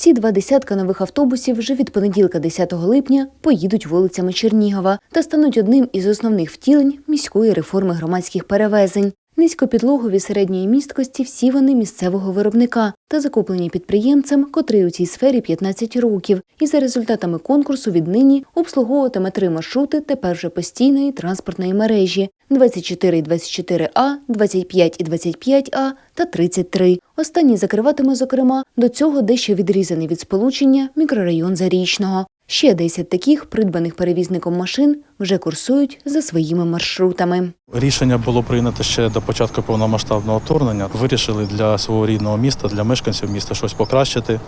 Ці два десятка нових автобусів вже від понеділка 10 липня поїдуть вулицями Чернігова та стануть одним із основних втілень міської реформи громадських перевезень. Низькопідлогові середньої місткості всі вони місцевого виробника та закуплені підприємцем, котрий у цій сфері 15 років, і за результатами конкурсу віднині обслуговуватиме три маршрути тепер вже постійної транспортної мережі 24 і 24А, 25 і 25А та 33. Останній закриватиме, зокрема, до цього дещо відрізаний від сполучення мікрорайон Зарічного. Ще 10 таких, придбаних перевізником машин, вже курсують за своїми маршрутами. Рішення було прийнято ще до початку повномасштабного вторгнення. Вирішили для свого рідного міста, для мешканців міста щось покращити,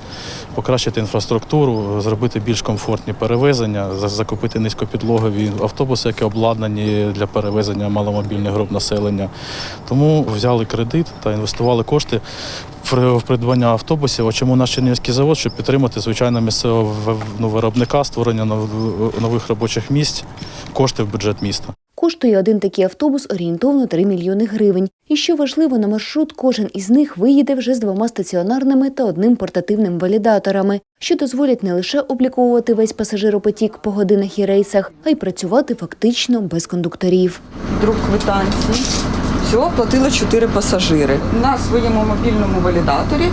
покращити інфраструктуру, зробити більш комфортні перевезення, за- закупити низькопідлогові автобуси, які обладнані для перевезення маломобільних груп населення. Тому взяли кредит та інвестували кошти в в придбання автобусів. А чому наш Чернігівський завод, щоб підтримати звичайно місцевого ну, виробника, створення нов- нових робочих місць, кошти в бюджет міста. Коштує один такий автобус орієнтовно 3 мільйони гривень. І що важливо, на маршрут кожен із них виїде вже з двома стаціонарними та одним портативним валідаторами, що дозволять не лише обліковувати весь пасажиропотік по годинах і рейсах, а й працювати фактично без кондукторів. друк квитанцій. Всього платило 4 пасажири. На своєму мобільному валідаторі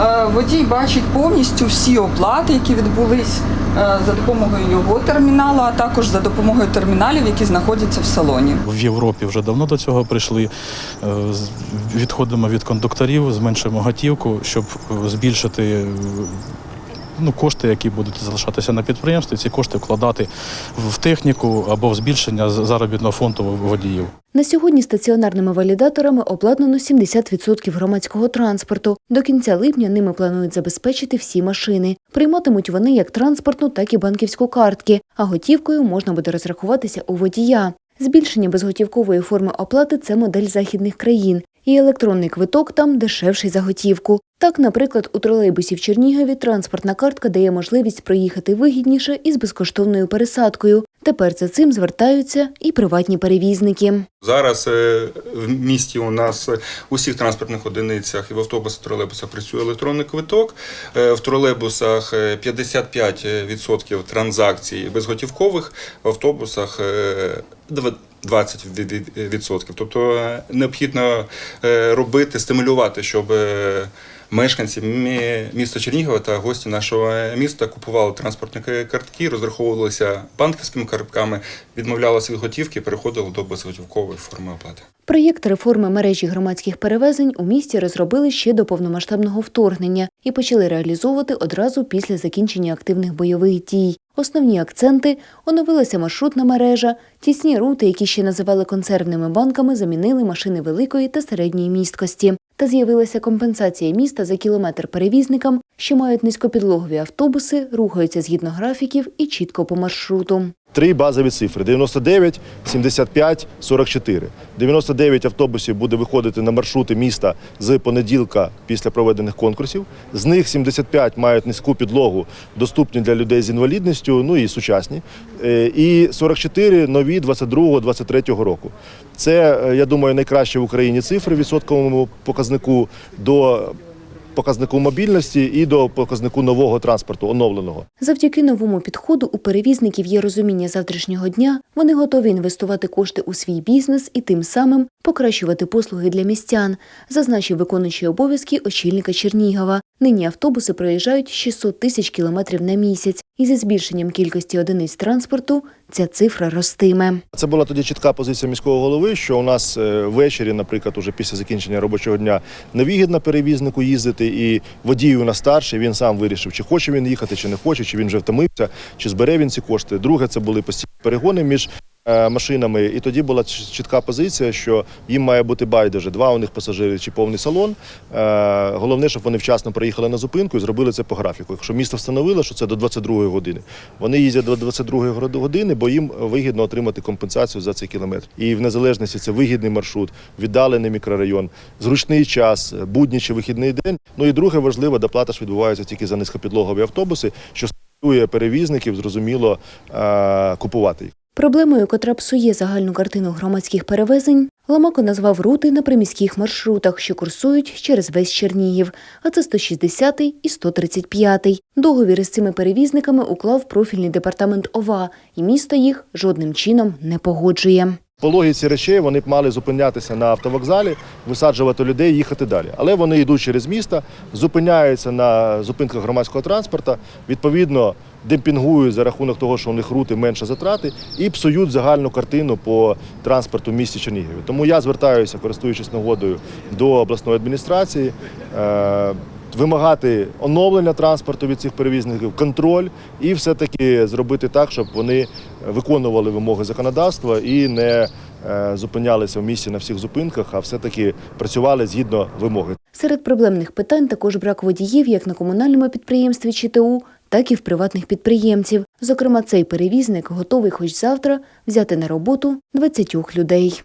е, водій бачить повністю всі оплати, які відбулись е, за допомогою його терміналу, а також за допомогою терміналів, які знаходяться в салоні. В Європі вже давно до цього прийшли. Е, Відходимо від кондукторів, зменшуємо готівку, щоб збільшити ну, кошти, які будуть залишатися на підприємстві. Ці кошти вкладати в техніку або в збільшення заробітного фонду водіїв. На сьогодні стаціонарними валідаторами обладнано 70% громадського транспорту. До кінця липня ними планують забезпечити всі машини. Прийматимуть вони як транспортну, так і банківську картки, а готівкою можна буде розрахуватися у водія. Збільшення безготівкової форми оплати це модель західних країн, і електронний квиток там дешевший за готівку. Так, наприклад, у тролейбусі в Чернігові транспортна картка дає можливість проїхати вигідніше і з безкоштовною пересадкою. Тепер за цим звертаються і приватні перевізники. Зараз е, в місті у нас е, у всіх транспортних одиницях і в автобусах, тролейбусах працює електронний квиток. Е, В тролейбусах е, 55% транзакцій безготівкових, в автобусах 20%. Тобто е, необхідно е, робити, стимулювати, щоб е, мешканці мі- міста Чернігова та гості нашого міста купували транспортні картки, розраховувалися банківськими картками, відмовлялися від готівки, переходили до безготівкової форми оплати. Проєкт реформи мережі громадських перевезень у місті розробили ще до повномасштабного вторгнення і почали реалізовувати одразу після закінчення активних бойових дій. Основні акценти оновилася маршрутна мережа, тісні рути, які ще називали консервними банками, замінили машини великої та середньої місткості. Та з'явилася компенсація міста за кілометр перевізникам, що мають низькопідлогові автобуси, рухаються згідно графіків і чітко по маршруту. Три базові цифри: 99, 75, 44. 99 автобусів буде виходити на маршрути міста з понеділка після проведених конкурсів. З них 75 мають низьку підлогу, доступні для людей з інвалідністю, ну і сучасні. Е, І 44 нові 22-23 року. Це, е, я думаю, найкращі в Україні цифри в відсотковому показнику до показнику мобільності і до показнику нового транспорту, оновленого. Завдяки новому підходу у перевізників є розуміння завтрашнього дня. Вони готові інвестувати кошти у свій бізнес і тим самим покращувати послуги для містян, зазначив виконуючий обов'язки очільника Чернігова. Нині автобуси проїжджають 600 тисяч кілометрів на місяць, і зі збільшенням кількості одиниць транспорту ця цифра ростиме. Це була тоді чітка позиція міського голови, що у нас е, ввечері, наприклад, уже після закінчення робочого дня невигідно перевізнику їздити, і водій у нас старший, він сам вирішив, чи хоче він їхати, чи не хоче, чи він вже втомився, чи збере він ці кошти. Друге, це були постійні перегони між машинами. І тоді була чітка позиція, що їм має бути байдуже. Два у них пасажири чи повний салон. Е, Головне, щоб вони вчасно приїхали на зупинку і зробили це по графіку. Якщо місто встановило, що це до 22 години, вони їздять до 22 години, бо їм вигідно отримати компенсацію за цей кілометр. І в незалежності це вигідний маршрут, віддалений мікрорайон, зручний час, будній чи вихідний день. Ну і друге важливо, доплата ж відбувається тільки за низькопідлогові автобуси, що стимулює перевізників, зрозуміло, е, купувати їх. Проблемою, котра псує загальну картину громадських перевезень, Ламако назвав рути на приміських маршрутах, що курсують через весь Чернігів, а це 160 і 135. Договір з цими перевізниками уклав профільний департамент ОВА, і місто їх жодним чином не погоджує. По логіці речей вони б мали зупинятися на автовокзалі, висаджувати людей, їхати далі. Але вони йдуть через місто, зупиняються на зупинках громадського транспорту, відповідно демпінгують за рахунок того, що у них рути менше затрати, і псують загальну картину по транспорту в місті Чернігові. Тому я звертаюся, користуючись нагодою, до обласної адміністрації. Вимагати оновлення транспорту від цих перевізників, контроль і все-таки зробити так, щоб вони виконували вимоги законодавства і не е, зупинялися в місті на всіх зупинках, а все-таки працювали згідно вимоги. Серед проблемних питань також брак водіїв як на комунальному підприємстві ЧТУ, так і в приватних підприємців. Зокрема, цей перевізник готовий хоч завтра взяти на роботу 20 людей.